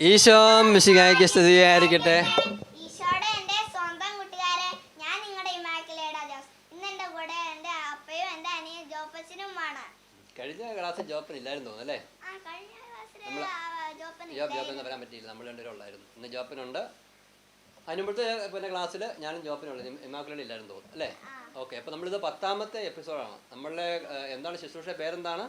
ഈശോ മിശികായ്ക്ക് സ്തുതിയായിരിക്കട്ടെ ഈശോയുടെ എന്റെ സ്വന്തം കൂട്ടുകാരെ ഞാൻ നിങ്ങളുടെ ഇമാക്കിലേഡ ജോസ് ഇന്ന് എന്റെ കൂടെ എന്റെ അപ്പയും എന്റെ അനിയൻ ജോപ്പച്ചനുമാണ് കഴിഞ്ഞ ക്ലാസ്സിൽ ജോപ്പൻ ഇല്ലായിരുന്നു അല്ലേ? ആ കഴിഞ്ഞ ക്ലാസ്സിൽ ജോപ്പൻ ജോബ് ജോബ് എന്ന് പറയാൻ പറ്റിയില്ല. നമ്മൾ രണ്ടുപേരും ഉള്ളായിരുന്നു. ഇന്ന് ജോപ്പനുണ്ട്. അതിനുമ്പോഴത്തെ പിന്നെ ക്ലാസ്സിൽ ഞാനും ജോപ്പനുള്ളത് ഇമാക്കുലേഡ് ഇല്ലായിരുന്നു തോന്നുന്നു. അല്ലേ? ഓക്കെ അപ്പോൾ നമ്മളിത് പത്താമത്തെ എപ്പിസോഡാണ് നമ്മളുടെ എന്താണ് ശുശ്രൂഷ പേരെന്താണ്?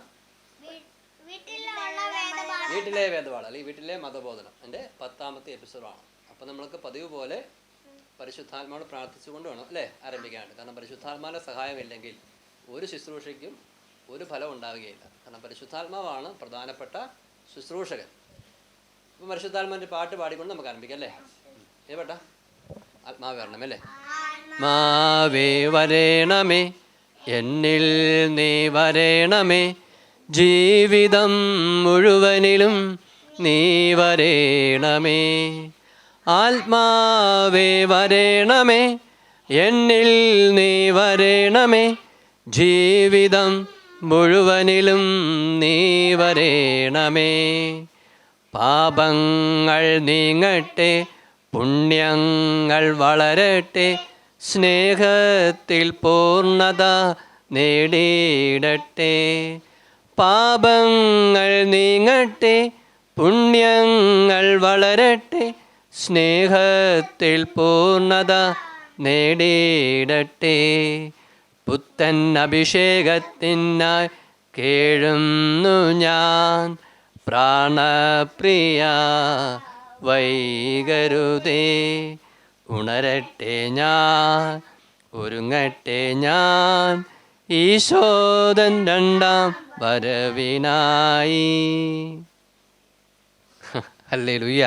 വീട്ടിലെ വേദപാഠം. അല്ലെങ്കിൽ വീട്ടിലെ മതബോധനം. എന്റെ പത്താമത്തെ എപ്പിസോഡാണ്. അപ്പോൾ നമ്മൾക്ക് പതിവ് പോലെ പരിശുദ്ധാത്മാവോട് പ്രാർത്ഥിച്ചുകൊണ്ട് വേണം അല്ലേ? ആരംഭിക്കാണ്ട് കാരണം പരിശുദ്ധാത്മാവിന്റെ സഹായമില്ലെങ്കിൽ ഒരു ശുശ്രൂഷയ്ക്കും ഒരു ഫലം ഉണ്ടാവുകയില്ല. കാരണം പരിശുദ്ധാത്മാവാണ് പ്രധാനപ്പെട്ട ശുശ്രൂഷകൻ. അപ്പം പരിശുദ്ധാത്മാവിന്റെ പാട്ട് പാടിക്കൊണ്ട് നമുക്ക് ആരംഭിക്കാം അല്ലേ? ഏ പേട്ടാ ആത്മാവ് വരണം അല്ലേ? മാവേ വരേണമേ എന്നിൽ നീ വരേണമേ ജീവിതം മുഴുവനിലും നീ വരേണമേ. ആത്മാവേ വരേണമേ. എന്നിൽ നീ വരേണമേ. ജീവിതം മുഴുവനിലും നീ വരേണമേ. പാപങ്ങൾ നീങ്ങട്ടെ പുണ്യങ്ങൾ വളരട്ടെ സ്നേഹത്തിൽ പൂർണത നേടിയിടട്ടെ പാപങ്ങൾ നീങ്ങട്ടെ പുണ്യങ്ങൾ വളരട്ടെ സ്നേഹത്തിൽ പൂർണത നേടിയിടട്ടെ. പുത്തൻ അഭിഷേകത്തിനായി കേഴുന്നു ഞാൻ. പ്രാണപ്രിയ വൈകരുതേ ഉണരട്ടെ ഞാൻ ഒരുങ്ങട്ടെ ഞാൻ. ഈശോദൻ രണ്ടാം വരവിനായി. അല്ലേ ലുയ്യ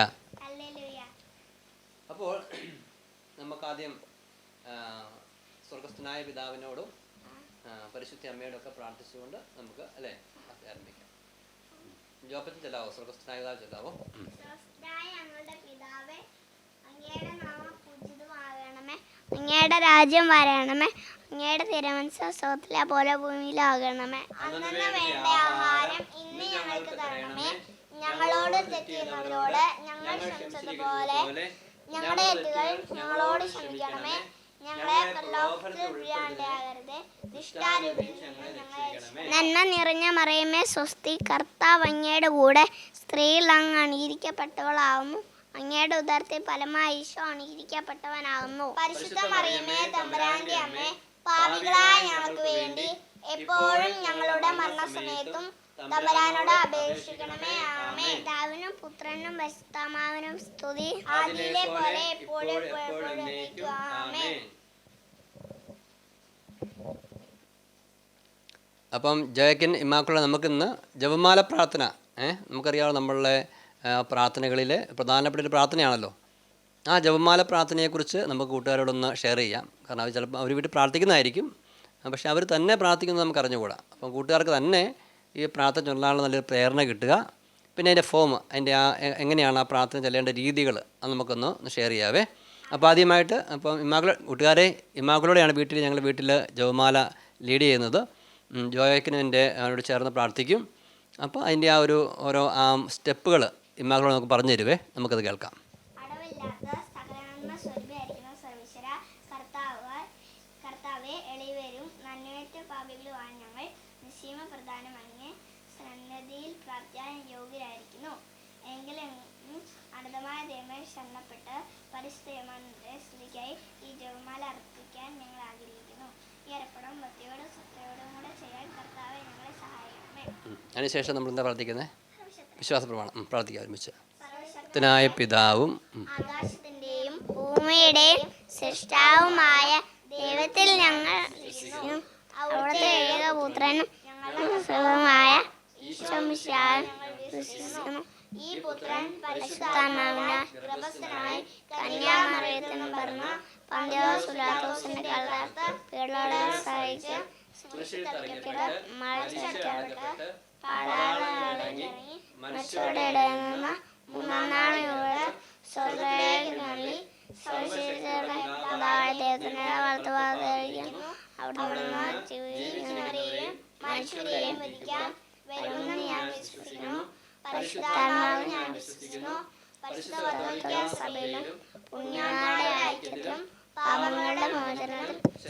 അപ്പോൾ നമുക്കാദ്യം സ്വർഗസ്ഥനായ പിതാവിനോടും പരിശുദ്ധി അമ്മയോടും ഒക്കെ പ്രാർത്ഥിച്ചുകൊണ്ട് നമുക്ക് അല്ലേ ആരംഭിക്കാം. ജോപ്പത്തിൽ ചെല്ലാവോ? സ്വർഗസ്ഥനായ പിതാവ് ചെല്ലാവോ? അങ്ങയുടെ രാജ്യം വരണമേ. അങ്ങയുടെ തിരുമനസ് സ്വർഗത്തിലെ പോലെ ഭൂമിയിലാകണമേ. അന്നു വേണ്ട ആഹാരം ഇന്ന് ഞങ്ങൾക്ക് തരണമേ. ഞങ്ങളോട് തെറ്റിയുന്നവരോട് ഞങ്ങൾ ക്ഷമിച്ചതുപോലെ ഞങ്ങളുടെ തെറ്റുകൾ ഞങ്ങളോട് ക്ഷമിക്കണമേ. ഞങ്ങളെ. നന്മ നിറഞ്ഞ മറിയമേ സ്വസ്തി കർത്താവ് അങ്ങയുടെ കൂടെ സ്ത്രീകൾ അങ്ങ് അണിയിരിക്കപ്പെട്ടവളാവുന്നു. അങ്ങയുടെ ഉദരത്തിൽ ഫലമായി ഈശോ അണിയിരിക്കപ്പെട്ടവനാകുന്നു പരിശുദ്ധ മറിയമേ തമ്പുരാന്റെ അമ്മേ പാപികളായ ഞങ്ങൾക്ക് വേണ്ടി എപ്പോഴും ഞങ്ങളുടെ മരണസമയത്തും തമ്പരാനോട് അപേക്ഷിക്കണമേ. ആമേ പിതാവിനും പുത്രനും വസ്താമാവിനും സ്തുതി. ആദിയിലെ പോലെ എപ്പോഴും ആമേ അപ്പം ജയക്കൻ ഇമ്മാക്കുള്ള നമുക്കിന്ന് ജപമാല പ്രാർത്ഥന ഏഹ് നമുക്കറിയാമോ നമ്മളുടെ പ്രാർത്ഥനകളിലെ പ്രധാനപ്പെട്ട ഒരു പ്രാർത്ഥനയാണല്ലോ. ആ ജപമാല പ്രാർത്ഥനയെക്കുറിച്ച് നമുക്ക് കൂട്ടുകാരോടൊന്ന് ഷെയർ ചെയ്യാം. കാരണം അവർ ചിലപ്പോൾ അവർ വീട്ടിൽ പ്രാർത്ഥിക്കുന്നതായിരിക്കും. പക്ഷെ അവർ തന്നെ പ്രാർത്ഥിക്കുന്നത് നമുക്ക് അറിഞ്ഞുകൂടാ. അപ്പം കൂട്ടുകാർക്ക് തന്നെ ഈ പ്രാർത്ഥന ചൊല്ലാനുള്ള നല്ലൊരു പ്രേരണ കിട്ടുക. പിന്നെ അതിന്റെ ഫോം അതിന്റെ ആ എങ്ങനെയാണ് ആ പ്രാർത്ഥന ചെല്ലേണ്ട രീതികൾ അത് നമുക്കൊന്ന് ഷെയർ ചെയ്യാവേ. അപ്പോൾ ആദ്യമായിട്ട് അപ്പം ഇമ്മാക്കുള കൂട്ടുകാരെ ഇമാക്കളോടെയാണ് വീട്ടിൽ ഞങ്ങൾ വീട്ടിൽ ജവമാല ലീഡ് ചെയ്യുന്നത്. ജോയക്കിന് എന്റെ അവരോട് ചേർന്ന് പ്രാർത്ഥിക്കും. അപ്പോൾ അതിന്റെ ആ ഒരു ഓരോ ആ സ്റ്റെപ്പുകൾ ഇമാക്കളോട് നമുക്ക് പറഞ്ഞു തരുവേ നമുക്കത് കേൾക്കാം. അടവില്ലാത്ത സകലാത്മ സ്വരൂപിയായിരിക്കുന്ന സർവീശ്വര കർത്താവ് കർത്താവെ എളിവരും നന്മയറ്റ പാപികളുമാണ് ഞങ്ങൾ നിശ്ചയമ പ്രധാനമങ്ങ് സന്നദ്ധിയിൽ പ്രാർത്ഥിക്കാൻ യോഗ്യരായിരിക്കുന്നു. എങ്കിലും അനന്തമായ ദൈവമേ ശരണപ്പെട്ട് പരിസ്ഥിതിയുടെ സ്ഥിതിക്കായി ഈ ജപമാല അർപ്പിക്കാൻ ഞങ്ങൾ ആഗ്രഹിക്കുന്നു. ഈ അർപ്പണം ഭക്തിയോടും സത്യയോടും കൂടെ ചെയ്യാൻ കർത്താവെ ഞങ്ങളെ സഹായിക്കണമേ. അതിനുശേഷം നമ്മൾ എന്താ പ്രാർത്ഥിക്കുന്നത് വിശ്വാസപ്രമാണം. പ്രാർത്ഥിക്കാം ഒരുമിച്ച്. സർവശക്ത ത്തിനായ പിതാവും ആകാശത്തിന്റെയും ഭൂമിയുടെയും സൃഷ്ടാവുമായ ദൈവത്തിൽ ഞങ്ങൾ ഈ പുത്രൻ മൂന്നാം നാളിലൂടെ സ്വർഗത്തിലേക്ക് നൽകി സവിശേഷതയുടെ പിതാവായ ദൈവത്തിന്റെ വളർത്തുവാതിരിക്കുന്നു അവിടുന്ന് ജീവിക്കുന്നവരെയും മനുഷ്യരെയും ഭരിക്കാൻ വരുമെന്ന് ഞാൻ വിശ്വസിക്കുന്നു. പരിശുദ്ധാത്മാവ് ഞാൻ വിശ്വസിക്കുന്നു.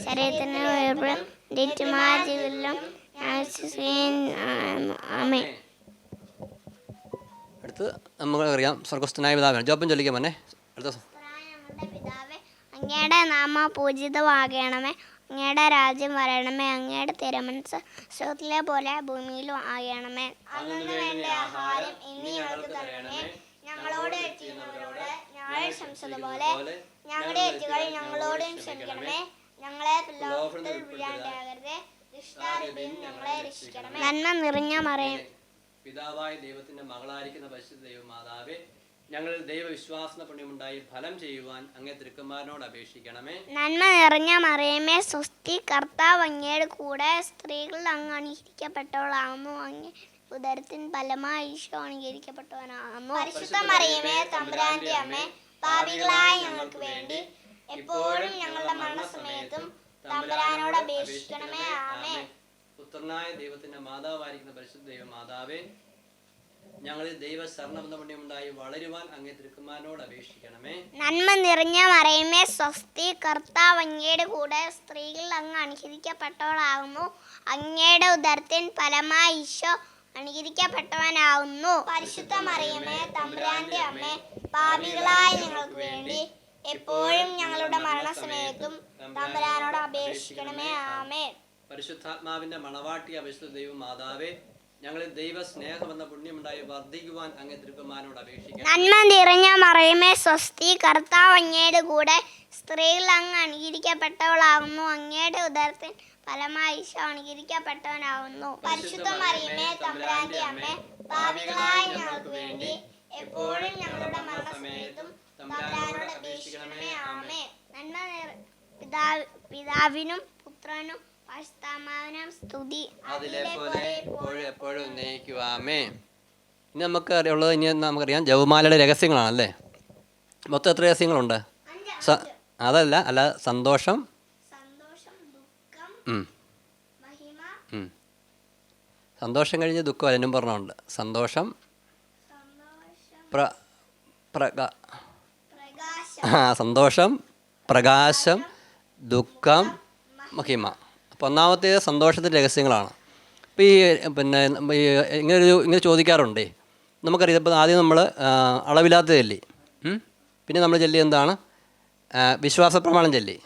ശരീരത്തിന് ഞാൻ. ആമേൻ അടുത്ത് നമുക്കറിയാം സ്വർഗസ്ഥനായ പിതാവാണ്. ജോബൻ ചൊല്ലിക്കാൻ മന്നെ അടുത്ത പിതാവേ അങ്ങയുടെ നാമ പൂജിതമാകണമേ. അങ്ങയുടെ രാജ്യം വരണമേ. അങ്ങയുടെ തിരമനസ് സ്വർഗത്തിലെ പോലെ ഭൂമിയിലും ആകണമേ. വേണ്ട ആഹാരം ഞങ്ങളോട് ചെയ്യുന്നവരോട് ഞങ്ങളുടെ തെറ്റുകൾ ഞങ്ങളോടും ക്ഷമിക്കണമേ. ഞങ്ങളെ ഞങ്ങളെ രക്ഷിക്കണമേ. നന്മ നിറഞ്ഞ മറയും. പിതാവായ ദൈവത്തിന്റെ മകളായിരിക്കുന്ന പരിശുദ്ധ ദൈവമാതാവേ ഞങ്ങളിൽ ദൈവവിശ്വാസന പുണ്യമുണ്ടായി ഫലം ചെയ്യുവാൻ അങ്ങേ തിരുക്കുമാരനോട് അപേക്ഷിക്കണമേ. നന്മ നിറഞ്ഞ മറിയമേ സ്വസ്തി കർത്താവ് അങ്ങയുടെ കൂടെ സ്ത്രീകൾ അങ്ങ് അനുകരിക്കപ്പെട്ടവളാകുന്നു അങ്ങ് ഉദരത്തിൻ ഫലമായി ഈശോ അനുകരിക്കപ്പെട്ടവനാകുന്നു പരിശുദ്ധ മറിയമേ തമ്പുരാന്റെ അമ്മ പാപികളായ ഞങ്ങൾക്ക് വേണ്ടി എപ്പോഴും ഞങ്ങളുടെ മരണസമയത്തും തമ്പുരാനോട് അപേക്ഷിക്കണമേ. ആമേ പുത്രനായ ദൈവത്തിന്റെ മാതാവായിരിക്കുന്ന പരിശുദ്ധ ദൈവ മാതാവേ ഞങ്ങളിൽ ദൈവ ശരണബന്ധമുണ്ടായി വളരുവാൻ അങ്ങേ തിരുക്കുമാരനോട് അപേക്ഷിക്കണമേ. നന്മ നിറഞ്ഞ മറിയമേ സ്വസ്തി കർത്താവ് അങ്ങയുടെ കൂടെ സ്ത്രീകൾ അങ്ങ് അനുകരിക്കപ്പെട്ടവളാകുന്നു അങ്ങയുടെ ഉദരത്തിൻ ഫലമായി ഈശോ അനുകരിക്കപ്പെട്ടവനാകുന്നു പരിശുദ്ധ മറിയമേ തമ്പുരാന്റെ അമ്മ പാപികളായ ഞങ്ങൾക്ക് വേണ്ടി എപ്പോഴും ഞങ്ങളുടെ മരണസമയത്തും തമ്പുരാനോട് അപേക്ഷിക്കണമേ. ആമേ പരിശുദ്ധാത്മാവിന്റെ മണവാട്ടിയ പരിശുദ്ധ ദൈവം മാതാവേ ഞങ്ങളിൽ ദൈവ സ്നേഹമെന്ന പുണ്യമുണ്ടായി വർദ്ധിക്കുവാൻ അങ്ങ് തിരുപ്പമാനോട് അപേക്ഷിക്കുന്നു നന്മ നിറഞ്ഞ മറിയമേ സ്വസ്തി കർത്താവ് അങ്ങയുടെ കൂടെ സ്ത്രീകൾ അങ്ങ് അനുകരിക്കപ്പെട്ടവളാകുന്നു അങ്ങയുടെ ഉദരത്തിൽ ഫലമായി ഈശോ അനുകരിക്കപ്പെട്ടവനാകുന്നു പരിശുദ്ധ മറിയമേ തമ്പുരാന്റെ അമ്മേ പാപികളായ ഞങ്ങൾക്ക് വേണ്ടി എപ്പോഴും ഞങ്ങളുടെ മരണസമയത്തും തമ്പുരാനോട് അപേക്ഷിക്കണമേ. ആമേ നന്മ പിതാവിനും പുത്രനും സ്തുതി എപ്പോഴും എപ്പോഴും ഉന്നയിക്കുവാമേ ഇനി നമുക്ക് അറിയുള്ളത് ഇനി നമുക്കറിയാം ജവമാലയുടെ രഹസ്യങ്ങളാണല്ലേ? മൊത്തം എത്ര രഹസ്യങ്ങളുണ്ട്? അതല്ല അല്ല സന്തോഷം. സന്തോഷം കഴിഞ്ഞ് ദുഃഖം അതിനും പറഞ്ഞുണ്ട് സന്തോഷം. സന്തോഷം. പ്ര പ്രക സന്തോഷം പ്രകാശം ദുഃഖം മഹിമ. ഒന്നാമത്തേത് സന്തോഷത്തിന്റെ രഹസ്യങ്ങളാണ്. അപ്പോൾ ഈ പിന്നെ ഈ ഇങ്ങനൊരു ഇങ്ങനെ ചോദിക്കാറുണ്ടേ. നമുക്കറിയാം ഇപ്പോൾ ആദ്യം നമ്മൾ അളവില്ലാത്ത ചൊല്ലി പിന്നെ നമ്മൾ ചൊല്ലി എന്താണ്? വിശ്വാസപ്രമാണം വിശ്വാസ പ്രമാണം ചൊല്ലി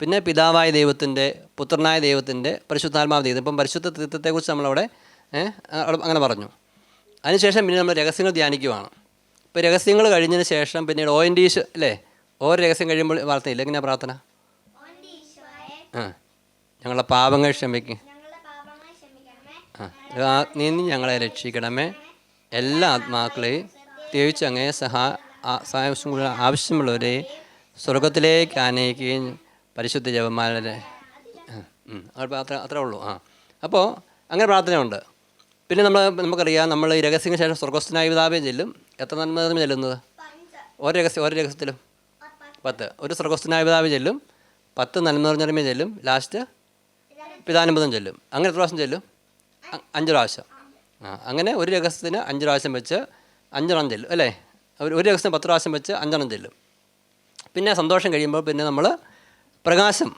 പിന്നെ പിതാവായ ദൈവത്തിന്റെ പുത്രനായ ദൈവത്തിന്റെ പരിശുദ്ധാത്മാവ് ദൈവം. ഇപ്പം പരിശുദ്ധ തീർത്ഥത്തെക്കുറിച്ച് നമ്മളവിടെ അങ്ങനെ പറഞ്ഞു. അതിനുശേഷം പിന്നെ നമ്മൾ രഹസ്യങ്ങൾ ധ്യാനിക്കുവാണ്. ഇപ്പോൾ രഹസ്യങ്ങൾ കഴിഞ്ഞതിന് ശേഷം പിന്നീട് ഓ എൻ ഡി അല്ലേ? ഓരോ രഹസ്യം കഴിയുമ്പോൾ വാർത്തയില്ല എങ്ങനെയാണ് പ്രാർത്ഥന? ആ. ഞങ്ങളുടെ പാപങ്ങൾ ക്ഷമിക്കും ആ നീന്തി ഞങ്ങളെ രക്ഷിക്കണമേ. എല്ലാ ആത്മാക്കളെയും പ്രത്യേകിച്ച് അങ്ങേ സഹാ സഹായം കൂടുതൽ ആവശ്യമുള്ളവരെ സ്വർഗത്തിലേക്ക് ആനയിക്കുകയും പരിശുദ്ധ ജപമാലരെ. അത്ര അത്രേ ഉള്ളൂ. ആ അപ്പോൾ അങ്ങനെ പ്രാർത്ഥനയുണ്ട്. പിന്നെ നമ്മൾ നമുക്കറിയാം നമ്മൾ ഈ രഹസ്യത്തിന് ശേഷം സ്വർഗസ്ഥനായ പിതാവേ ചെല്ലും. എത്ര നന്മ ചെല്ലുന്നത്? ഒരു രഹസ്യം ഒരു രഹസ്യത്തിലും പത്ത്. ഒരു സ്വർഗസ്ഥനായ പിതാവ് ചെല്ലും. പത്ത് നന്മ നിറഞ്ഞ ചെല്ലും. ലാസ്റ്റ് പിതാനുബന്ധം ചൊല്ലും. അങ്ങനെ എത്ര പ്രാവശ്യം ചൊല്ലും? അഞ്ച് പ്രാവശ്യം. ആ അങ്ങനെ ഒരു രഹസ്യത്തിന് അഞ്ച് പ്രാവശ്യം വെച്ച് അഞ്ചെണ്ണം ചെല്ലും അല്ലേ? ഒരു രഹസ്യം പത്ത് പ്രാവശ്യം വെച്ച് അഞ്ചെണ്ണം ചെല്ലും. പിന്നെ സന്തോഷം കഴിയുമ്പോൾ പിന്നെ നമ്മൾ പ്രകാശം.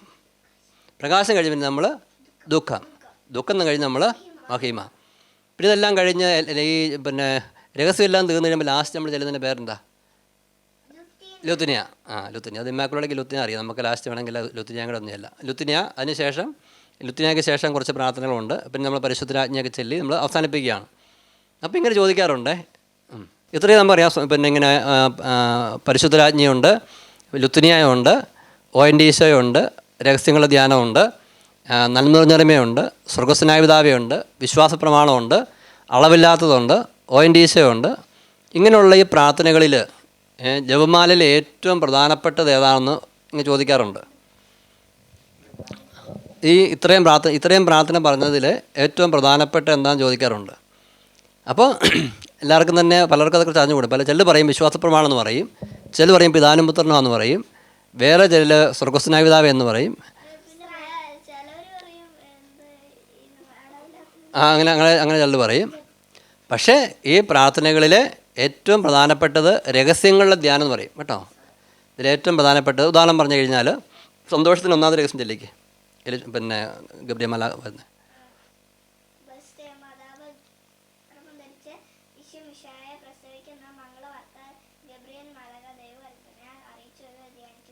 പ്രകാശം കഴിയുമ്പോൾ നമ്മൾ ദുഃഖം. ദുഃഖം കഴിഞ്ഞ് നമ്മൾ മഹിമ. പിന്നെ ഇതെല്ലാം കഴിഞ്ഞ് ഈ പിന്നെ രഹസ്യമെല്ലാം തീർന്നു കഴിയുമ്പോൾ ലാസ്റ്റ് നമ്മൾ ചെല്ലുന്നതിന്റെ പേരെന്താ? ലുത്തിനിയ. ആ ലുത്തിനിയ. അത് ഇമ്മാക്കുള്ളേക്ക് ലുത്തിനിയ അറിയാം. നമുക്ക് ലാസ്റ്റ് വേണമെങ്കിൽ ലുത്തിനിയ കൂടെ ഒന്നുമില്ല. ലുത്തിനിയ അതിനുശേഷം ലുത്തിനിയയ്ക്ക് ശേഷം കുറച്ച് പ്രാർത്ഥനകളുണ്ട്. പിന്നെ നമ്മൾ പരിശുദ്ധരാജ്ഞയൊക്കെ ചൊല്ലി നമ്മൾ അവസാനിപ്പിക്കുകയാണ്. അപ്പോൾ ഇങ്ങനെ ചോദിക്കാറുണ്ട്. ഇത്രയും നമുക്കറിയാം പിന്നെ ഇങ്ങനെ പരിശുദ്ധരാജ്ഞയുണ്ട് ലുത്തിനിയായുണ്ട് ഒ എൻ ഡി ഈശോയുണ്ട് രഹസ്യങ്ങളുടെ ധ്യാനമുണ്ട് നന്മ നിറഞ്ഞറിമയുണ്ട് സ്വർഗസ്നായ പിതാവയുണ്ട് വിശ്വാസ പ്രമാണമുണ്ട് അളവില്ലാത്തതുണ്ട് ഒ എൻ ഡി ഈശോയുണ്ട്. ഇങ്ങനെയുള്ള ഈ പ്രാർത്ഥനകളിൽ ജപമാലയിൽ ഏറ്റവും പ്രധാനപ്പെട്ടത് ഏതാണെന്ന് ഇങ്ങനെ ചോദിക്കാറുണ്ട്. ഈ ഇത്രയും പ്രാർത്ഥന ഇത്രയും പ്രാർത്ഥന പറഞ്ഞതിൽ ഏറ്റവും പ്രധാനപ്പെട്ട എന്താണെന്ന് ചോദിക്കാറുണ്ട്. അപ്പോൾ എല്ലാവർക്കും തന്നെ പലർക്കും അതൊക്കെ അറിഞ്ഞുകൂടും. പല ചിലർ പറയും വിശ്വാസ പ്രമാണം എന്ന് പറയും. ചിലർ പറയും പിതാനും പുത്രനാന്ന് പറയും. വേറെ ചിലർ സ്വർഗസ്നായ പിതാവ് എന്ന് പറയും. ആ അങ്ങനെ അങ്ങനെ അങ്ങനെ ചിലർ പറയും. പക്ഷേ ഈ പ്രാർത്ഥനകളിൽ ഏറ്റവും പ്രധാനപ്പെട്ടത് രഹസ്യങ്ങളുടെ ധ്യാനം എന്ന് പറയും. കേട്ടോ? ഇതിൽ ഏറ്റവും പ്രധാനപ്പെട്ടത് ഉദാഹരണം പറഞ്ഞു കഴിഞ്ഞാൽ സന്തോഷത്തിന് ഒന്നാമത് രഹസ്യം ചെല്ലിക്ക്. പിന്നെ ഗബ്രിയമല വരുന്നത്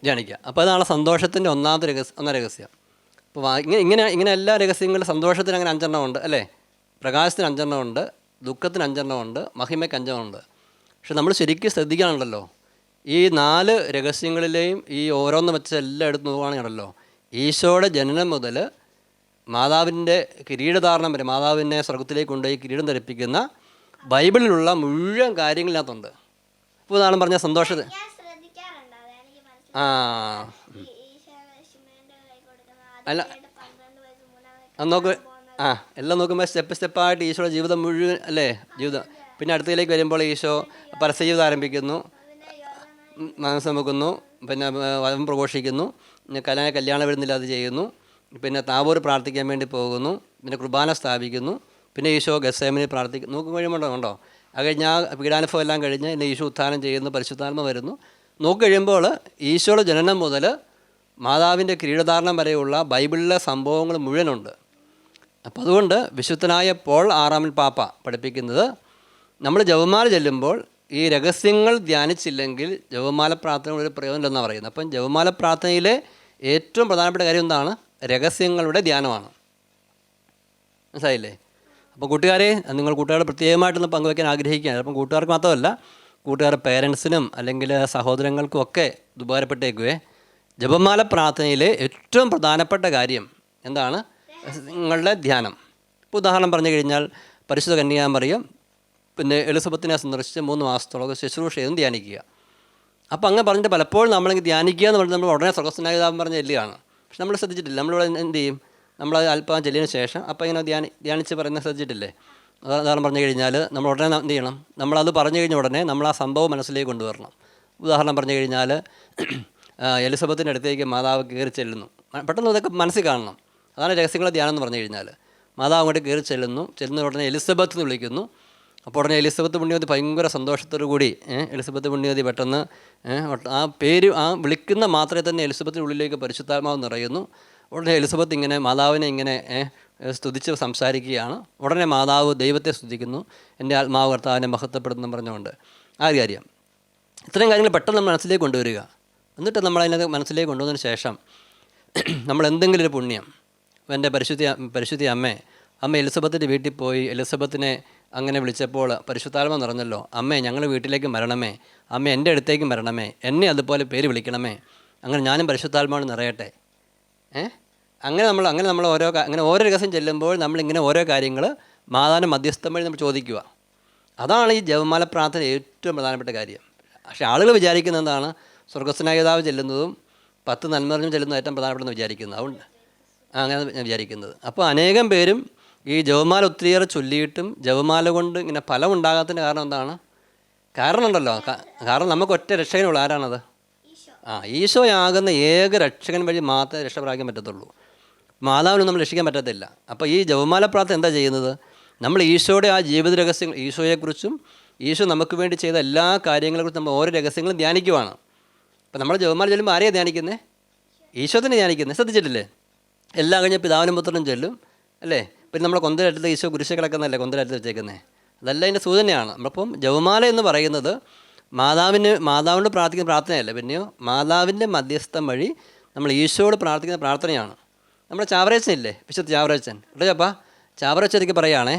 ധ്യാനിക്കുക അപ്പോൾ അതാണ് സന്തോഷത്തിന്റെ ഒന്നാമത്തെ രഹസ്യം ഒന്നാം രഹസ്യം അപ്പോൾ ഇങ്ങനെ ഇങ്ങനെ ഇങ്ങനെ എല്ലാ രഹസ്യങ്ങളും സന്തോഷത്തിന് അങ്ങനെ അഞ്ചെണ്ണം ഉണ്ട് അല്ലേ? പ്രകാശത്തിന് അഞ്ചെണ്ണം ഉണ്ട് ദുഃഖത്തിന് അഞ്ചെണ്ണം ഉണ്ട് മഹിമയ്ക്ക് അഞ്ചെണ്ണം ഉണ്ട് പക്ഷെ നമ്മൾ ശരിക്കും ശ്രദ്ധിക്കാനുണ്ടല്ലോ. ഈ നാല് രഹസ്യങ്ങളിലെയും ഈ ഓരോന്ന് വെച്ച് എല്ലാം എടുത്ത് നോക്കുകയാണെങ്കിലല്ലോ ഈശോയുടെ ജനനം മുതൽ മാതാവിന്റെ കിരീടധാരണം വരെ മാതാവിനെ സ്വർഗത്തിലേക്ക് കൊണ്ടുപോയി കിരീടം ധരിപ്പിക്കുന്ന ബൈബിളിലുള്ള മുഴുവൻ കാര്യങ്ങളിനകത്തുണ്ട്. ഇപ്പോൾ ഇതാണ് പറഞ്ഞ സന്തോഷത്തെ ഞാൻ ശ്രദ്ധിക്കാറുണ്ട്? അത് എനിക്ക് ആ. അല്ല. നോക്ക്. ആ എല്ലാം നോക്കുമ്പോൾ സ്റ്റെപ്പ് സ്റ്റെപ്പായിട്ട് ഈശോയുടെ ജീവിതം മുഴുവൻ അല്ലേ? ജീവിതം. പിന്നെ അടുത്തതിലേക്ക് വരുമ്പോൾ ഈശോ പരസ്യ ജീവിതം ആരംഭിക്കുന്നു. മനസ്സമ്മക്കുന്നു മനസ്സ് പിന്നെ വരം പ്രഘോഷിക്കുന്നു. പിന്നെ കല്യാണ അത് ചെയ്യുന്നു. പിന്നെ താവൂർ പ്രാർത്ഥിക്കാൻ വേണ്ടി പോകുന്നു. പിന്നെ കുർബാന സ്ഥാപിക്കുന്നു. പിന്നെ ഈശോ ഗസേമിനെ പ്രാർത്ഥിക്കുന്നു നോക്കും കഴിയുമ്പോൾ ഉണ്ടോ അത് കഴിഞ്ഞ് ആ പീഡാനുഭവം എല്ലാം കഴിഞ്ഞ് പിന്നെ ഈശോ ഉത്ഥാനം ചെയ്യുന്നു പരിശുദ്ധാത്മ വരുന്നു. നോക്കി കഴിയുമ്പോൾ ഈശോയുടെ ജനനം മുതൽ മാതാവിന്റെ കിരീടധാരണം വരെയുള്ള ബൈബിളിലെ സംഭവങ്ങൾ മുഴുവനുണ്ട്. അപ്പോൾ അതുകൊണ്ട് വിശുദ്ധനായ പോൾ ആറാമൻ പാപ്പ പഠിപ്പിക്കുന്നത് നമ്മൾ ജവമാല ചെല്ലുമ്പോൾ ഈ രഹസ്യങ്ങൾ ധ്യാനിച്ചില്ലെങ്കിൽ ജപമാല പ്രാർത്ഥന ഒരു പ്രയോജനമില്ലെന്നാണ് പറയുന്നത്. അപ്പം ജപമാല പ്രാർത്ഥനയിലെ ഏറ്റവും പ്രധാനപ്പെട്ട കാര്യം എന്താണ്? രഹസ്യങ്ങളുടെ ധ്യാനമാണ്. മനസ്സിലായില്ലേ? അപ്പോൾ കൂട്ടുകാരെ നിങ്ങൾ കൂട്ടുകാരെ പ്രത്യേകമായിട്ടൊന്ന് പങ്കുവയ്ക്കാൻ ആഗ്രഹിക്കുകയാണ്. അപ്പം കൂട്ടുകാർക്ക് മാത്രമല്ല കൂട്ടുകാരുടെ പേരൻസിനും അല്ലെങ്കിൽ സഹോദരങ്ങൾക്കും ഒക്കെ ഉപകാരപ്പെട്ടേക്കുവേ ജപമാല പ്രാർത്ഥനയിലെ ഏറ്റവും പ്രധാനപ്പെട്ട കാര്യം എന്താണ്? നിങ്ങളുടെ ധ്യാനം. ഇപ്പോൾ ഉദാഹരണം പറഞ്ഞു കഴിഞ്ഞാൽ പരിശുദ്ധ കന്യാമറിയം പിന്നെ എലിസബത്തിനെ സന്ദർശിച്ച് മൂന്ന് മാസത്തോളം ശുശ്രൂഷ ചെയ്തും ധ്യാനിക്കുക. അപ്പോൾ അങ്ങനെ പറഞ്ഞിട്ട് പലപ്പോഴും നമ്മളെങ്കിൽ ധ്യാനിക്കുക എന്ന് പറഞ്ഞാൽ നമ്മൾ ഉടനെ സ്വർഗസ്നായുധാപം പറഞ്ഞ ചെല്ലുകയാണ്. പക്ഷെ നമ്മൾ ശ്രദ്ധിച്ചിട്ടില്ല. നമ്മളിവിടെ എന്ത് ചെയ്യും? നമ്മൾ അല്പം ചെല്ലിയതിന് ശേഷം അപ്പോൾ ഇങ്ങനെ ധ്യാനി ധ്യാനിച്ച് പറയുന്നത് ശ്രദ്ധിച്ചിട്ടില്ലേ? ഉദാ- ഉദാഹരണം പറഞ്ഞു കഴിഞ്ഞാൽ നമ്മൾ ഉടനെ എന്ത് ചെയ്യണം? നമ്മളത് പറഞ്ഞു കഴിഞ്ഞ ഉടനെ നമ്മൾ ആ സംഭവം മനസ്സിലേക്ക് കൊണ്ടുവരണം. ഉദാഹരണം പറഞ്ഞു കഴിഞ്ഞാൽ എലിസബത്തിന്റെ അടുത്തേക്ക് മാതാവ് കയറി ചെല്ലുന്നു. പെട്ടെന്ന് അതൊക്കെ മനസ്സിൽ കാണണം. അതാണ് രഹസ്യങ്ങളെ ധ്യാനം എന്ന് പറഞ്ഞു കഴിഞ്ഞാൽ മാതാവ് അങ്ങോട്ട് കയറി ചെല്ലുന്നു. ചെല്ലുന്ന ഉടനെ എലിസബത്ത് എന്ന് വിളിക്കുന്നു. അപ്പോൾ ഉടനെ എലിസബത്ത് പുണ്യവതി ഭയങ്കര സന്തോഷത്തോടു കൂടി എലിസബത്ത് പുണ്യവതി പെട്ടെന്ന് ആ പേര് ആ വിളിക്കുന്ന മാത്രമേ തന്നെ എലിസബത്തിന്റെ ഉള്ളിലേക്ക് പരിശുദ്ധാത്മാവ് നിറയുന്നു. ഉടനെ എലിസബത്ത് ഇങ്ങനെ മാതാവിനെ ഇങ്ങനെ സ്തുതിച്ച് സംസാരിക്കുകയാണ്. ഉടനെ മാതാവ് ദൈവത്തെ സ്തുതിക്കുന്നു. എന്റെ ആത്മാവ് കർത്താവിനെ മഹത്വപ്പെടുന്നു പറഞ്ഞുകൊണ്ട്. ആ ഒരു കാര്യം. ഇത്രയും കാര്യങ്ങൾ പെട്ടെന്ന് നമ്മൾ മനസ്സിലേക്ക് കൊണ്ടുവരിക. എന്നിട്ട് നമ്മൾ മനസ്സിലേക്ക് കൊണ്ടുവന്നതിന് ശേഷം നമ്മൾ എന്തെങ്കിലും ഒരു പുണ്യം. എന്റെ പരിശുദ്ധി പരിശുദ്ധി അമ്മ അമ്മ എലിസബത്തിന്റെ വീട്ടിൽ പോയി എലിസബത്തിനെ അങ്ങനെ വിളിച്ചപ്പോൾ പരിശുദ്ധാത്മ നിറഞ്ഞല്ലോ അമ്മേ ഞങ്ങൾ വീട്ടിലേക്ക് വരണമേ. അമ്മ എന്റെ അടുത്തേക്കും വരണമേ. എന്നെ അതുപോലെ പേര് വിളിക്കണമേ. അങ്ങനെ ഞാനും പരിശുദ്ധാത്മാവ് നിറയട്ടെ. ഏ? അങ്ങനെ നമ്മൾ അങ്ങനെ നമ്മൾ ഓരോ അങ്ങനെ ഓരോ ദിവസം ചെല്ലുമ്പോൾ നമ്മളിങ്ങനെ ഓരോ കാര്യങ്ങൾ മാതാനം മധ്യസ്ഥം വഴി നമ്മൾ ചോദിക്കുക. അതാണ് ഈ ജപമാല പ്രാർത്ഥന ഏറ്റവും പ്രധാനപ്പെട്ട കാര്യം. പക്ഷേ ആളുകൾ വിചാരിക്കുന്നത് എന്താണ്? സ്വർഗസ്നായതാവ് ചെല്ലുന്നതും പത്ത് നന്മറിഞ്ഞും ചെല്ലുന്നതും ഏറ്റവും പ്രധാനപ്പെട്ടെന്ന് വിചാരിക്കുന്നത് അതുകൊണ്ട് അങ്ങനെ ഞാൻ വിചാരിക്കുന്നത്. അപ്പോൾ അനേകം പേരും ഈ ജവമാല ഒത്തിരിയേറെ ചൊല്ലിയിട്ടും ജവമാല കൊണ്ട് ഇങ്ങനെ ഫലം ഉണ്ടാകാത്തതിന്റെ കാരണം എന്താണ്? കാരണം ഉണ്ടല്ലോ കാരണം നമുക്ക് ഒറ്റ രക്ഷകനുള്ളൂ ആരാണത്? ആ ഈശോയാകുന്ന ഏക രക്ഷകൻ വഴി മാത്രമേ രക്ഷ പ്രാപിക്കാൻ പറ്റത്തുള്ളൂ. മാതാവിനും നമ്മൾ രക്ഷിക്കാൻ പറ്റത്തില്ല. അപ്പോൾ ഈ ജവമാല പ്രാർത്ഥന എന്താ ചെയ്യുന്നത്? നമ്മൾ ഈശോയുടെ ആ ജീവിത രഹസ്യങ്ങൾ ഈശോയെക്കുറിച്ചും ഈശോ നമുക്ക് വേണ്ടി ചെയ്ത എല്ലാ കാര്യങ്ങളെക്കുറിച്ചും നമ്മൾ ഓരോ രഹസ്യങ്ങളും ധ്യാനിക്കുവാണ്. അപ്പോൾ നമ്മൾ ജവമാല ചൊല്ലുമ്പോൾ ആരെയാണ് ധ്യാനിക്കുന്നത് ഈശോ തന്നെ ധ്യാനിക്കുന്നത് ശ്രദ്ധിച്ചിട്ടില്ലേ? എല്ലാം കഴിഞ്ഞ പിതാവിനും പുത്രനും ചെല്ലും. അല്ലേ? പിന്നെ നമ്മൾ കൊന്തലെടുത്ത് ഈശോ കുരിശ കിടക്കുന്നതല്ലേ കൊന്തലെടുത്ത് വെച്ചേക്കുന്നത് അതെല്ലാം അതിന്റെ സൂചനയാണ് നമ്മളിപ്പം ജവമാല എന്ന് പറയുന്നത് മാതാവിന് മാതാവിനോട് പ്രാർത്ഥിക്കുന്ന പ്രാർത്ഥനയല്ല. പിന്നെയോ മാതാവിന്റെ മധ്യസ്ഥം വഴി നമ്മൾ ഈശോയോട് പ്രാർത്ഥിക്കുന്ന പ്രാർത്ഥനയാണ്. നമ്മുടെ ചാവറേച്ചനില്ലേ വിശുദ്ധ ചാവറേച്ചൻ ഇവിടെ ചപ്പാ? ചാവറച്ചനിക്ക് പറയുകയാണേ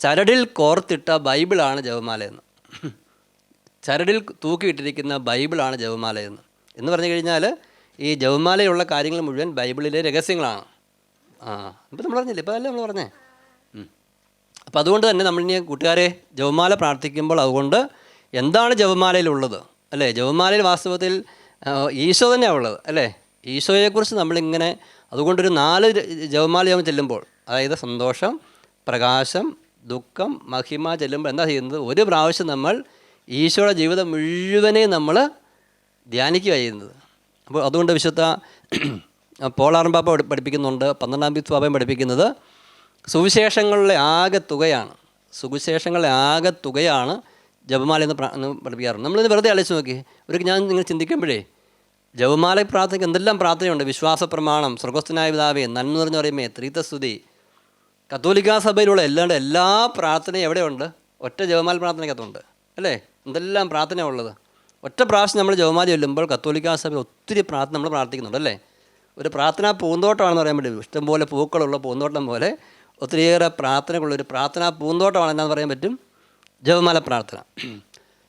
ചരടിൽ കോർത്തിട്ട ബൈബിളാണ് ജവമാലയെന്ന് ചരടിൽ തൂക്കിയിട്ടിരിക്കുന്ന ബൈബിളാണ് ജവമാലയെന്ന് എന്ന്. പറഞ്ഞു കഴിഞ്ഞാൽ ഈ ജവമാലയുള്ള കാര്യങ്ങൾ മുഴുവൻ ബൈബിളിലെ രഹസ്യങ്ങളാണ്. ആ ഇപ്പം നമ്മൾ പറഞ്ഞില്ലേ ഇപ്പം അല്ലേ നമ്മൾ പറഞ്ഞേ. അപ്പം അതുകൊണ്ട് തന്നെ നമ്മൾ ഇനി കൂട്ടുകാരെ ജപമാല പ്രാർത്ഥിക്കുമ്പോൾ അതുകൊണ്ട് എന്താണ് ജപമാലയിലുള്ളത്? അല്ലേ? ജപമാലയിൽ വാസ്തവത്തിൽ ഈശോ തന്നെയാണ് ഉള്ളത് അല്ലേ? ഈശോയെക്കുറിച്ച് നമ്മളിങ്ങനെ അതുകൊണ്ടൊരു നാല് ജവമാല ജപം ചെല്ലുമ്പോൾ. അതായത് സന്തോഷം പ്രകാശം ദുഃഖം മഹിമ ചെല്ലുമ്പോൾ എന്താ ചെയ്യുന്നത്? ഒരു പ്രാവശ്യം നമ്മൾ ഈശോയുടെ ജീവിതം മുഴുവനെയും നമ്മൾ ധ്യാനിക്കുക ചെയ്യുന്നത്. അപ്പോൾ അതുകൊണ്ട് വിശുദ്ധ പോളാറമ്പാപ്പ പാപ്പ പഠിപ്പിക്കുന്നുണ്ട്. പന്ത്രണ്ടാം തീയതി സ്വാഭയം പഠിപ്പിക്കുന്നത്. സുവിശേഷങ്ങളുടെ ആകെ തുകയാണ്. സുവിശേഷങ്ങളുടെ ആകെ തുകയാണ് ജപമാല എന്ന് പഠിപ്പിക്കാറുണ്ട്. നമ്മളിത് വെറുതെ അളിച്ചു നോക്കി. ഒരു ഞാൻ നിങ്ങൾ ചിന്തിക്കുമ്പോഴേ ജപമാല പ്രാർത്ഥനയ്ക്ക് എന്തെല്ലാം പ്രാർത്ഥനയുണ്ട്? വിശ്വാസ പ്രമാണം സ്വർഗസ്ഥനായ പിതാവേ നന്മ നിറഞ്ഞു പറയുമേ ത്രീതസ്തുതി കത്തോലിക്കാ സഭയിലുള്ള എല്ലാണ്ട് എല്ലാ പ്രാർത്ഥനയും എവിടെയുണ്ട്? ഒറ്റ ജപമാല പ്രാർത്ഥനയ്ക്കകത്തുണ്ട്. അല്ലേ? എന്തെല്ലാം പ്രാർത്ഥന ഉള്ളത്? ഒറ്റ പ്രാവശ്യം നമ്മൾ ജപമാല ചൊല്ലുമ്പോൾ കത്തോലിക്കാ സഭയിൽ ഒത്തിരി പ്രാർത്ഥന നമ്മൾ പ്രാർത്ഥിക്കുന്നുണ്ട് അല്ലേ? ഒരു പ്രാർത്ഥനാ പൂന്തോട്ടമാണെന്ന് പറയാൻ പറ്റും ഇഷ്ടംപോലെ പൂക്കളുള്ള പൂന്തോട്ടം പോലെ ഒത്തിരിയേറെ പ്രാർത്ഥനകളുള്ള ഒരു പ്രാർത്ഥനാ പൂന്തോട്ടമാണ് എന്നാന്ന് പറയാൻ പറ്റും. ജപമാല പ്രാർത്ഥന.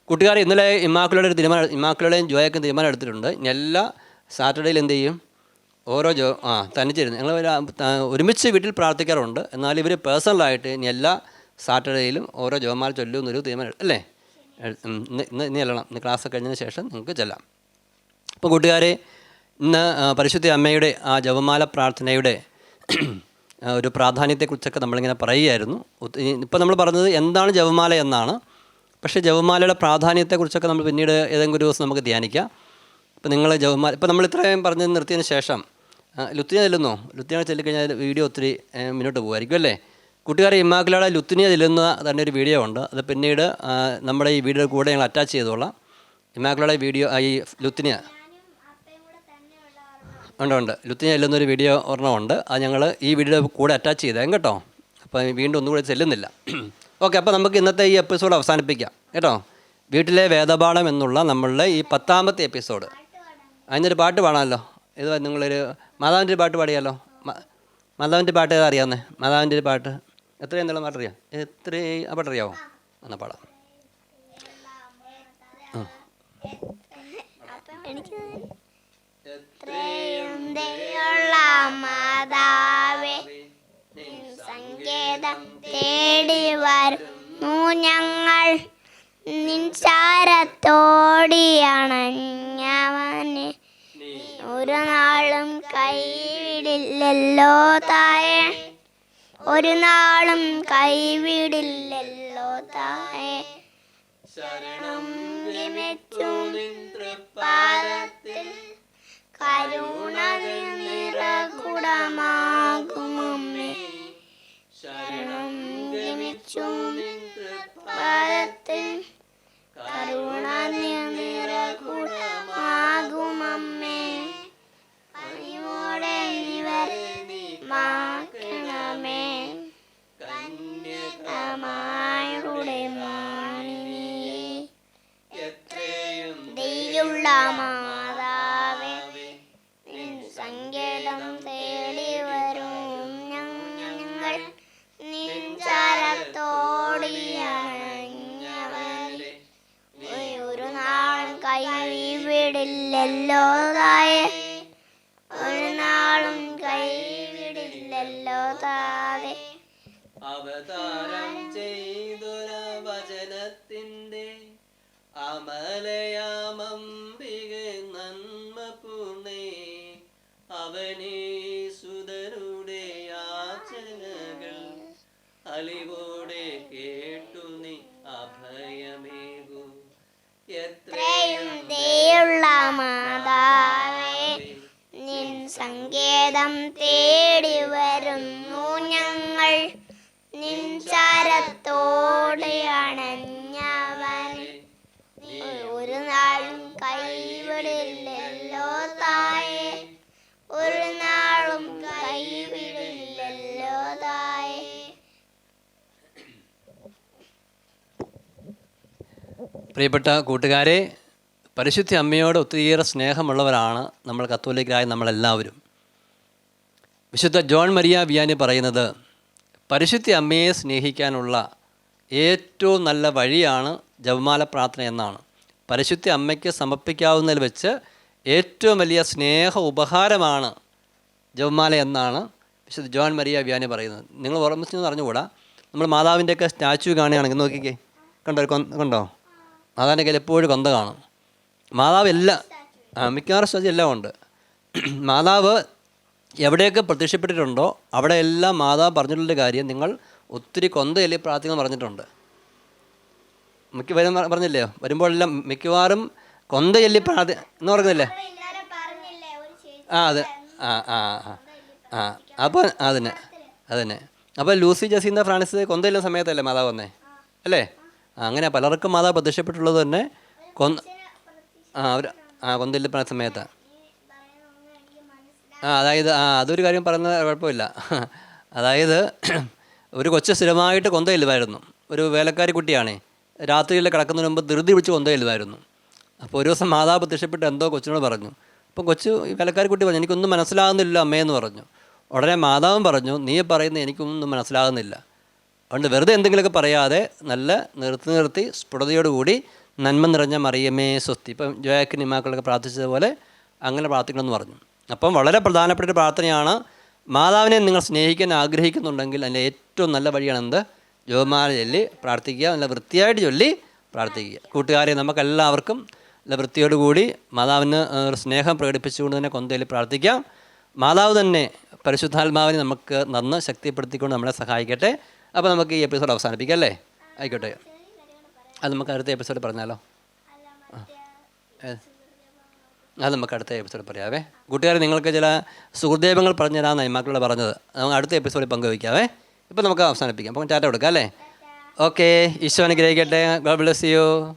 കൂട്ടുകാർ ഇന്നലെ ഇമാക്കളുടെ ഒരു തീരുമാനം ഇമാക്കളുടെയും ജോയൊക്കെ തീരുമാനം എടുത്തിട്ടുണ്ട്. എല്ലാ സാറ്റർഡേയിൽ എന്ത് ചെയ്യും? ഓരോ ജോ ആ തനിച്ചിരുന്ന്. ഞങ്ങൾ ഒരു, ഒരുമിച്ച് വീട്ടിൽ പ്രാർത്ഥിക്കാറുണ്ട്. എന്നാൽ ഇവർ പേഴ്സണലായിട്ട് ഇനി എല്ലാ സാറ്റർഡേയിലും ഓരോ ജോമാല ചൊല്ലുമെന്നൊരു തീരുമാനം അല്ലേ? ഇന്ന് ഇന്ന് ഇന്ന് ക്ലാസ് കഴിഞ്ഞതിന് ശേഷം നിങ്ങൾക്ക് ചെല്ലാം. അപ്പോൾ കൂട്ടുകാരെ ഇന്ന് പരിശുദ്ധ അമ്മയുടെ ആ ജപമാല പ്രാർത്ഥനയുടെ ഒരു പ്രാധാന്യത്തെക്കുറിച്ചൊക്കെ നമ്മളിങ്ങനെ പറയുകയായിരുന്നു. ഇപ്പം നമ്മൾ പറഞ്ഞത് എന്താണ് ജപമാല എന്നാണ്. പക്ഷേ ജപമാലയുടെ പ്രാധാന്യത്തെക്കുറിച്ചൊക്കെ നമ്മൾ പിന്നീട് ഏതെങ്കിലും ഒരു ദിവസം നമുക്ക് ധ്യാനിക്കാം. ഇപ്പം നിങ്ങൾ ജപമാല ഇപ്പം നമ്മൾ ഇത്രയും പറഞ്ഞ് നിർത്തിയതിന് ശേഷം ലുത്തിന ചെല്ലുന്നോ. ലുത്തിനിയ ചെല്ലിക്കഴിഞ്ഞാൽ വീഡിയോ ഒത്തിരി മുന്നോട്ട് പോകുമായിരിക്കും അല്ലേ? കൂട്ടുകാരെ ഇമ്മാക്കിലയുടെ ലുത്തിനിയ ചെല്ലുന്ന തന്നെ ഒരു വീഡിയോ ഉണ്ട്. അത് പിന്നീട് നമ്മുടെ ഈ വീഡിയോ കൂടെ ഞങ്ങൾ അറ്റാച്ച് ചെയ്തോളാം. ഇമ്മാക്കിലയുടെ വീഡിയോ ഈ ലുത്തിനിയ. ഉണ്ട് ഉണ്ട്. ലുത്തി ചെല്ലുന്നൊരു വീഡിയോ ഒരെണ്ണമുണ്ട്. അത് ഞങ്ങൾ ഈ വീഡിയോ കൂടെ അറ്റാച്ച് ചെയ്തേം കേട്ടോ. അപ്പോൾ വീണ്ടും ഒന്നും കൂടി ചെല്ലുന്നില്ല. ഓക്കെ അപ്പോൾ നമുക്ക് ഇന്നത്തെ ഈ എപ്പിസോഡ് അവസാനിപ്പിക്കാം. കേട്ടോ? വീട്ടിലെ വേദപാഠം എന്നുള്ള നമ്മളുടെ ഈ പത്താമത്തെ എപ്പിസോഡ് അതിനൊരു പാട്ട് പാടാമല്ലോ. ഇത് നിങ്ങളൊരു മാതാവിന്റെ ഒരു പാട്ട് പാടിയാലോ? മാതാവിന്റെ പാട്ട് ഏതാ അറിയാവുന്നേ? മാതാവിന്റെ ഒരു പാട്ട്. എത്ര എന്നുള്ള പാട്ട് അറിയാം? എത്ര ആ പാട്ടറിയാവോ എന്നാൽ പാടാം. എനിക്ക് ഇത്രയും ദയുള്ള മാതാവേ നിൻ സങ്കേതം തേടി വരുന്നു ഞങ്ങൾ. നിൻചാരത്തോടിയണഞ്ഞവനെ ഒരു നാളും കൈവിടില്ലല്ലോ തായേ. ഒരു നാളും കൈവിടില്ലല്ലോ തായേ. ശരണം ഗമിച്ചു പാദത്തിൽ കൈവിടില്ലല്ലോ താഴെ ഒരു നാളും കൈവിടില്ലല്ലോ താഴെ അവതാരം മാതാവേ നിൻ സങ്കേതം തേടി വരുന്നു ഞങ്ങൾ. നിൻ ചാരത്തോടെ അണഞ്ഞവനെ ഒരു നാളും കൈവിടില്ലല്ലോ തായേ. ഒരു നാളും കൈവിടില്ലല്ലോ തായേ. പ്രിയപ്പെട്ട കൂട്ടുകാരെ പരിശുദ്ധ അമ്മയോട് ഒത്തിരിയേറെ സ്നേഹമുള്ളവരാണ് നമ്മൾ കത്തോലിക്കരായ നമ്മളെല്ലാവരും. വിശുദ്ധ ജോൺ മരിയ വിയാനി പറയുന്നത് പരിശുദ്ധി അമ്മയെ സ്നേഹിക്കാനുള്ള ഏറ്റവും നല്ല വഴിയാണ് ജപമാല പ്രാർത്ഥന എന്നാണ്. പരിശുദ്ധി അമ്മയ്ക്ക് സമർപ്പിക്കാവുന്നതിൽ വെച്ച് ഏറ്റവും വലിയ സ്നേഹ ഉപഹാരമാണ് ജപമാല എന്നാണ് വിശുദ്ധ ജോൺ മരിയ വിയാനി പറയുന്നത്. നിങ്ങൾ ഓർമ്മിച്ചെന്ന് അറിഞ്ഞുകൂടാ? നമ്മൾ മാതാവിന്റെയൊക്കെ സ്റ്റാച്ചു കാണുകയാണെങ്കിൽ നോക്കിക്കേ. കണ്ടോ കണ്ടോ? മാതാവിന്റെ കയ്യിൽ എപ്പോഴും കൊന്ത കാണും. മാതാവ് എല്ലാം മിക്കവാറും സ്റ്റാച്ചു എല്ലാം ഉണ്ട്. മാതാവ് എവിടെയൊക്കെ പ്രത്യക്ഷപ്പെട്ടിട്ടുണ്ടോ അവിടെ എല്ലാം മാതാവ് പറഞ്ഞിട്ടുള്ള കാര്യം നിങ്ങൾ ഒത്തിരി കൊന്തയല്ലേ പ്രാർത്ഥിക്കാൻ പറഞ്ഞിട്ടുണ്ട്. മിക്ക വരും പറഞ്ഞില്ലേ? വരുമ്പോഴെല്ലാം മിക്കവാറും കൊന്തയല്ലി പ്രാർത്ഥി എന്ന് പറഞ്ഞില്ലേ? ആ അതെ. ആ ആ ആ ആ. അപ്പോൾ അതന്നെ അതന്നെ അപ്പോൾ ലൂസി ജസീന്ത ഫ്രാൻസിസ് കൊന്തയില്ല സമയത്തല്ലേ മാതാവ് വന്നേ? അല്ലേ? അങ്ങനെ പലർക്കും മാതാവ് പ്രത്യക്ഷപ്പെട്ടുള്ളത് തന്നെ കൊന്ന ആ അവർ ആ പറഞ്ഞ സമയത്ത്. ആ അതായത് ആ അതൊരു കാര്യം പറയുന്നത് കുഴപ്പമില്ല. അതായത് ഒരു കൊച്ച് സ്ഥിരമായിട്ട് കൊന്തയില്ലുമായിരുന്നു. ഒരു വേലക്കാരി കുട്ടിയാണേ. രാത്രിയിൽ കിടക്കുന്നതിന് മുമ്പ് ധൃതി പിടിച്ച് കൊന്തയില്ലുമായിരുന്നു. അപ്പോൾ ഒരു ദിവസം മാതാവ് പ്രത്യക്ഷപ്പെട്ട് എന്തോ കൊച്ചിനോട് പറഞ്ഞു. അപ്പോൾ കൊച്ചു വേലക്കാരി കുട്ടി പറഞ്ഞു എനിക്കൊന്നും മനസ്സിലാകുന്നില്ല അമ്മയെന്ന് പറഞ്ഞു. ഉടനെ മാതാവും പറഞ്ഞു നീ പറയുന്നത് എനിക്കൊന്നും മനസ്സിലാകുന്നില്ല. അതുകൊണ്ട് വെറുതെ എന്തെങ്കിലുമൊക്കെ പറയാതെ നല്ല നിർത്തി നിർത്തി സ്ഫുടതയോടുകൂടി നന്മ നിറഞ്ഞ മറിയമേ സ്വസ്തി. ഇപ്പം ജോയാക്കിൻ ഇമാക്കളൊക്കെ പ്രാർത്ഥിച്ചതുപോലെ അങ്ങനെ പ്രാർത്ഥിക്കണമെന്ന് പറഞ്ഞു. അപ്പം വളരെ പ്രധാനപ്പെട്ട ഒരു പ്രാർത്ഥനയാണ് മാതാവിനെ നിങ്ങൾ സ്നേഹിക്കാൻ ആഗ്രഹിക്കുന്നുണ്ടെങ്കിൽ അതിന്റെ ഏറ്റവും നല്ല വഴിയാണ് എന്ത് ജോമാല ചൊല്ലി പ്രാർത്ഥിക്കുക നല്ല വൃത്തിയായിട്ട് ചൊല്ലി പ്രാർത്ഥിക്കുക. കൂട്ടുകാരെ നമുക്കെല്ലാവർക്കും നല്ല വൃത്തിയോടുകൂടി മാതാവിന് സ്നേഹം പ്രകടിപ്പിച്ചുകൊണ്ട് തന്നെ കൊന്തയിൽ പ്രാർത്ഥിക്കാം. മാതാവ് തന്നെ പരിശുദ്ധാത്മാവിനെ നമുക്ക് നന്ന് ശക്തിപ്പെടുത്തിക്കൊണ്ട് നമ്മളെ സഹായിക്കട്ടെ. അപ്പോൾ നമുക്ക് ഈ എപ്പിസോഡ് അവസാനിപ്പിക്കാം അല്ലേ? ആയിക്കോട്ടെ. അത് നമുക്ക് അടുത്ത എപ്പിസോഡ് പറഞ്ഞാലോ. അത് നമുക്ക് അടുത്ത എപ്പിസോഡ് പറയാവേ. കൂട്ടുകാരെ നിങ്ങൾക്ക് ചില സുഹൃദേവങ്ങൾ പറഞ്ഞു തരാമെന്നാണ് മക്കളോട് പറഞ്ഞത് നമുക്ക് അടുത്ത എപ്പിസോഡിൽ പങ്കുവയ്ക്കാവേ. ഇപ്പം നമുക്ക് അവസാനിപ്പിക്കാം. അപ്പം ടാറ്റ കൊടുക്കാം അല്ലേ? ഓക്കെ. ഈശോ അനുഗ്രഹിക്കട്ടെ. God bless you